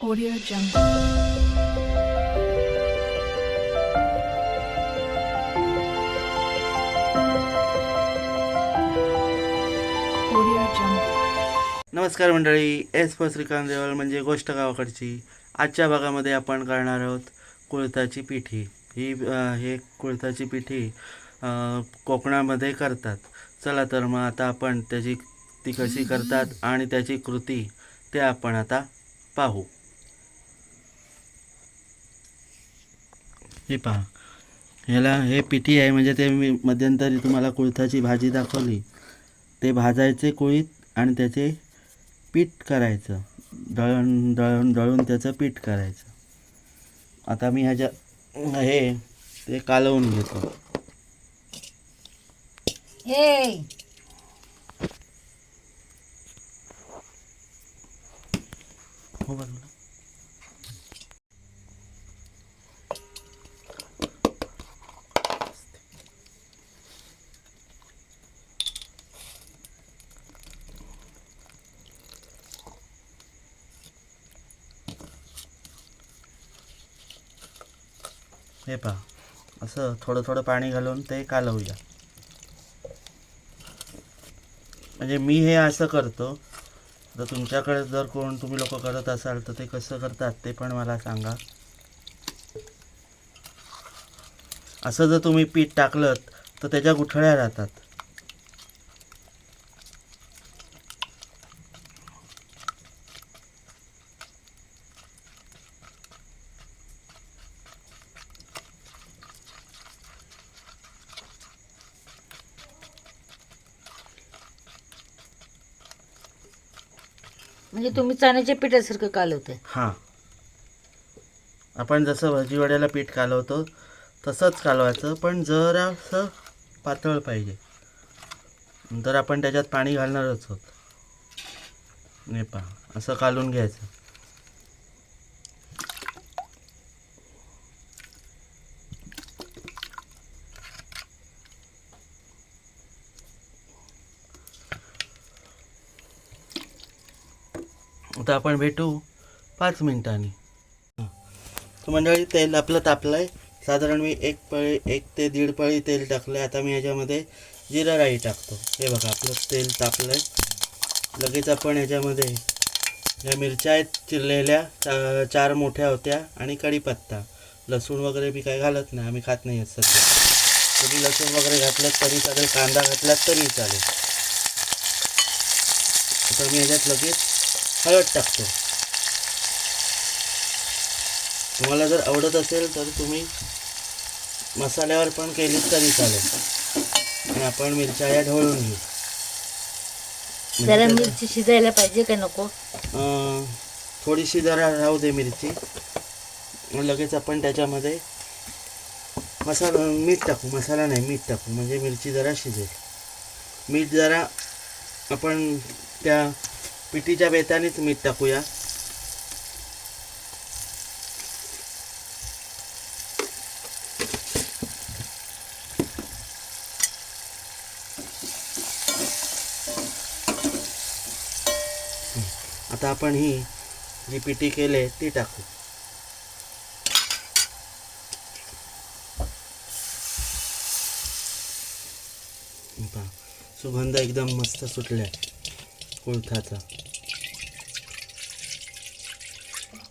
Audio Jungle. Audio Jungle. नमस्कार मंडळी S फ श्रीकांत देवल म्हणजे गोष्ट गावाकडची आजच्या भागामध्ये आपण करणार आहोत कुळथाची पिठी ही अ, हे कुळथाची पिठी अ, कोकणामध्ये करतात चला तर मग आता आपण त्याची ती कशी करतात आणि त्याची कृती ते आपण आता पाहू हे पहा. ह्याला हे पिठी आहे म्हणजे ते मी मध्यंतरी तुम्हाला कुळथाची भाजी दाखवली. ते भाजायचे कुळीत आणि त्याचे पीठ करायचं. दळण दळण दळून त्याचं पीठ करायचं. आता मी ह्याच्या हे ते कालवून घेतो. हे. हो बरोबर हे पहा. असं थोडं थोडं पाणी घालून ते कालवूया. म्हणजे मी हे असं करतो. तर तुमच्याकडे जर कोण तुम्ही लोक करत असाल तर ते कसं करतात ते पण मला सांगा. असं जर तुम्ही पीठ टाकलं तर त्याच्या गुठळ्या राहतात. म्हणजे तुम्ही चण्याच्या पिठासारखं कालवते हां. आपण जसं भाजीवड्याला पीठ कालवतो तसंच कालवायचं पण जरासं पातळ पाहिजे. नंतर आपण त्याच्यात पाणी घालणारच होत नाही पहा असं कालून घ्यायचं. आता आपण भेटू पाच मिनिटांनी. तर मंडळी तेल आपलं तापलं आहे साधारण मी एक पळी एक ते दीड पळी तेल टाकलं आहे आता मी ह्याच्यामध्ये जिरा राई टाकतो. हे बघा आपलं तेल तापलं आहे लगेच आपण ह्याच्यामध्ये या मिरच्या आहेत चिरलेल्या चा चार मोठ्या होत्या आणि कढीपत्ता. लसूण वगैरे मी काय घालत नाही आम्ही खात नाही आहेत सध्या. तुम्ही लसूण वगैरे घातलं तरी चालेल कांदा घातलात तरी चालेल. आता मी ह्याच्यात लगेच हळद टाकतो. तुम्हाला जर आवडत असेल तर तुम्ही मसाल्यावर पण केलीत तरी चालेल. आणि आपण मिरच्या या ढवळून घेऊ. जरा मिरची शिजायला पाहिजे का नको? थोडीशी जरा राहू दे मिरची. लगेच आपण त्याच्यामध्ये मसाला मीठ टाकू. मसाला नाही मीठ टाकू. म्हणजे मिरची जरा शिजेल. मीठ जरा आपण त्या पिठीच्या बेतानेच मीठ टाकूया. आता आपण ही जी पिठी केली ती टाकू. सुगंध एकदम मस्त सुटलाय कुळथाचा.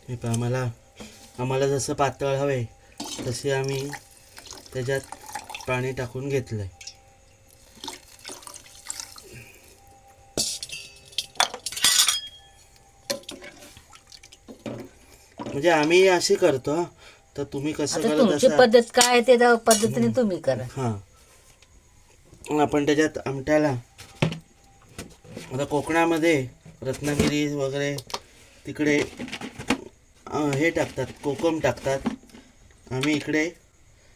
हे पहा आम्हाला आम्हाला जसं पातळ हवे तसे आम्ही त्याच्यात पाणी टाकून घेतलंय. म्हणजे आम्ही अशी करतो हं. तर तुम्ही कसं आता करत तुमची असाल पद्धत काय आहे ते त्या पद्धतीने तुम्ही करा. हां. आपण त्याच्यात आमट्याला आता कोकणामध्ये रत्नागिरी वगैरे तिकडे हे टाकतात कोकम टाकतात. आम्ही इकडे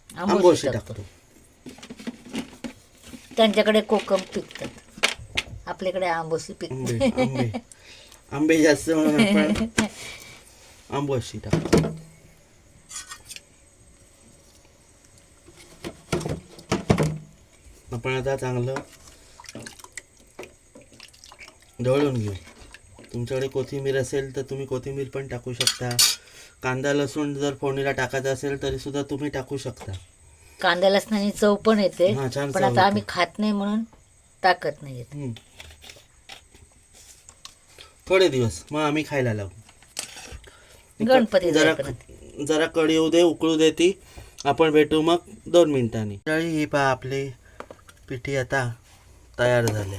आंबोशी टाकतो. टाकतो. त्यांच्याकडे कोकम पिकतात. आपल्याकडे आंबोशी आंबे पिकते आंबे. आंबे जास्त म्हणून आपण आंबोशी टाकतो. आपण आता चांगलं ढवळून घेऊ तुमच्याकडे कोथिंबीर असेल तर तुम्ही कोथिंबीर पण टाकू शकता कांदा लसूण जर फोडणीला टाकायचा असेल तरी सुद्धा तुम्ही टाकू शकता कांदा लसणाची चव पण येते हा, छान पण चव आता आम्ही. खात नाही म्हणून टाकत नाही. हम्म. थोडे दिवस मग आम्ही खायला लागू गणपती जरा. जरा कडी येऊ दे उकळू दे ती आपण भेटू मग दोन मिनिटांनी ही पहा आपली पिठी आता तयार झाले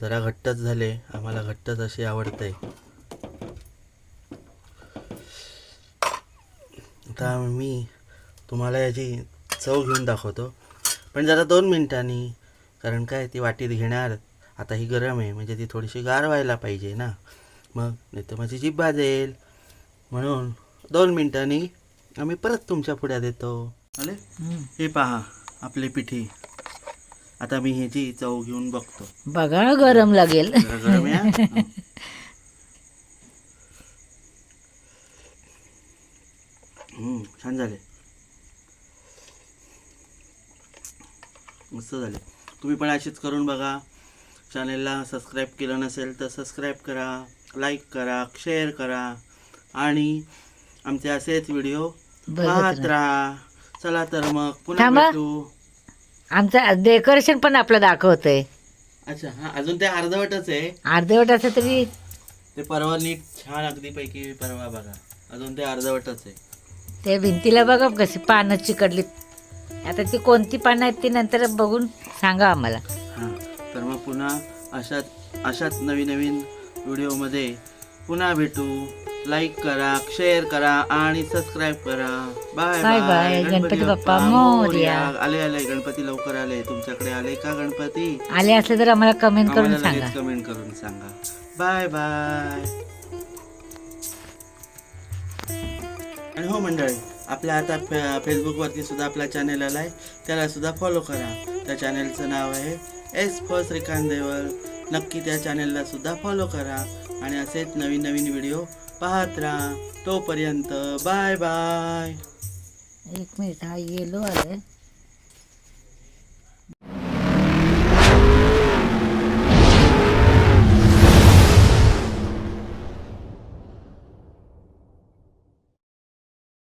जरा घट्टच झाले. आम्हाला घट्टच अशी आवडते. आता मी तुम्हाला याची चव घेऊन दाखवतो. पण जरा दोन मिनिटांनी कारण काय ती वाटीत घेणार आता ही गरम आहे म्हणजे ती थोडीशी गार व्हायला पाहिजे ना. मग नाही तर माझी जीभ भाजेल. म्हणून दोन मिनिटांनी आम्ही परत तुमच्या पुढ्यात येतो आले? हम्म. हे पहा आपली पिठी. आता मी ह्याची चव घेऊन बघतो. बघा गरम लागेल. जरा गरम हा? हा. छान झाले. मस्त झाले. तुम्ही पण अशीच करून बघा. चॅनेलला सबस्क्राईब केलं नसेल तर सबस्क्राईब करा लाईक करा शेअर करा आणि आमचे असेच व्हिडिओ बघत पाहत राहा. चला तर मग पुन्हा थांबा. भेटू. आमचं डेकोरेशन पण आपलं दाखवतंय. अच्छा हा अजून ते अर्धवटच आहे. अर्धवट असं तरी ते परवा नीट छान अगदी पैकी परवा बघा. अजून ते अर्धवटच आहे. ते भिंतीला बघा कशी पानं चिकडलीत आता ती कोणती पानं आहेत ती नंतर बघून सांगा आम्हाला. हां तर मग पुन्हा अशाच अशाच नवीन नवीन व्हिडिओमध्ये पुन्हा भेटू. लाईक करा शेअर करा आणि सबस्क्राईब करा. Bye Bye bye. Ganpati Bappa. Morya. आले आले गणपती लवकर आले. तुमच्याकडे आले का गणपती? आले असले तर आम्हाला कमेंट करून आम्हाला सांगा. लगेच कमेंट करून सांगा. बाय बाय आणि हो मंडळी आपल्या आता फे- फेसबुकवरती सुद्धा आपला चॅनल आलाय. त्याला सुद्धा फॉलो करा. त्या चॅनलचं नाव आहे एस फॉर श्रीकांत देवल. नक्की त्या चॅनलला सुद्धा फॉलो करा. आणि असेच नवीन नवीन व्हिडिओ पाहत राहा. तोपर्यंत बाय बाय एक मिनिट हा येलो आलं